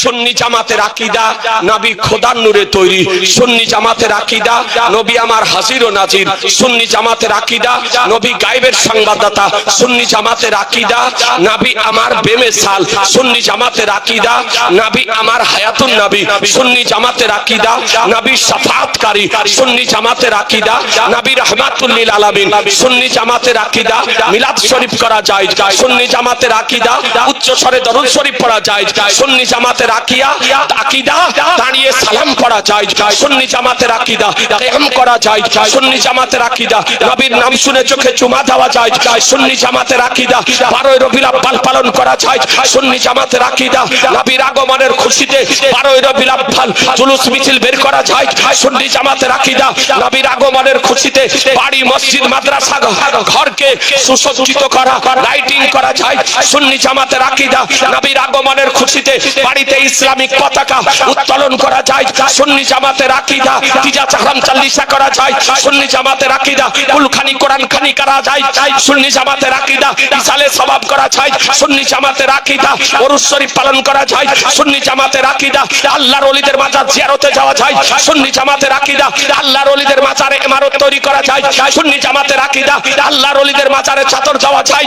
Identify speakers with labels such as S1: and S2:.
S1: সুন্নি জামাতের আকিদা, নবী খোদার নূরে তৈরি। সুন্নি জামাতের আকিদা, নবী আমার হাজির ও নাজির। সুন্নি জামাতের আকিদা, নবী সংবাদদাতা। সুন্নি জামাতের আকিদা আমার সুন্নি জামাতের আকিদা আমার হায়াতুন সুন্নি জামাতের আকিদা, নবী শাফাতকারী সুন্নি জামাতের আকিদা, নবী রহমাতুল্লিল আলামিন। সুন্নি জামাতের আকিদা, মিলাদ শরীফ করা যায়। সুন্নি জামাতের আকিদা, উচ্চ স্বরে দরুদ শরীফ পড়া যায়। সুন্নি জামাতের আকিয়া আকিদা, দাঁড়িয়ে সালাম করা যায়। সুন্নি জামাতের আকিদা কিয়াম করা যায়। সুন্নি জামাতের আকিদা নবীর নাম শুনে চোখে চুমা দেওয়া যায়। সুন্নি জামাতের আকিদা, বারোই রবিউল আব্বাল পালন করা যায়। সুন্নি জামাতের আকিদা, নবীর আগমনের খুশিতে বারোই রবিউল আব্বাল জুলুস মিছিল বের করা যায়। সুন্নি জামাতের আকিদা, নবীর আগমনের খুশিতে বাড়ি, মসজিদ, মাদ্রাসা, ঘরকে সুসজ্জিত করা লাইটিং করা যায়। সুন্নি জামাতের আকিদা, নবীর আগমনের খুশিতে বাড়িতে ইসলামিক পতাকা উত্তোলন করা যায়, সুন্নি জামাতের আকিদা তিজা চাহরাম চাল্লিশা করা যায়, সুন্নি জামাতের আকিদা, কুলখানি কোরআন খানি করা যায়, সুন্নি জামাতের আকিদা ইসালে সবাব করা যায়, সুন্নি জামাতের আকিদা ওরুস শরীফ পালন করা যায়, সুন্নি জামাতের আকিদা, আল্লাহর ওলিদের মাজার জিয়ারতে যাওয়া যায়, সুন্নি জামাতের আকিদা, আল্লাহর ওলিদের মাজারে ইমারত তৈরি করা যায়, সুন্নি জামাতের আকিদা, আল্লাহর ওলিদের মাজারে চাদর যাওয়া যায়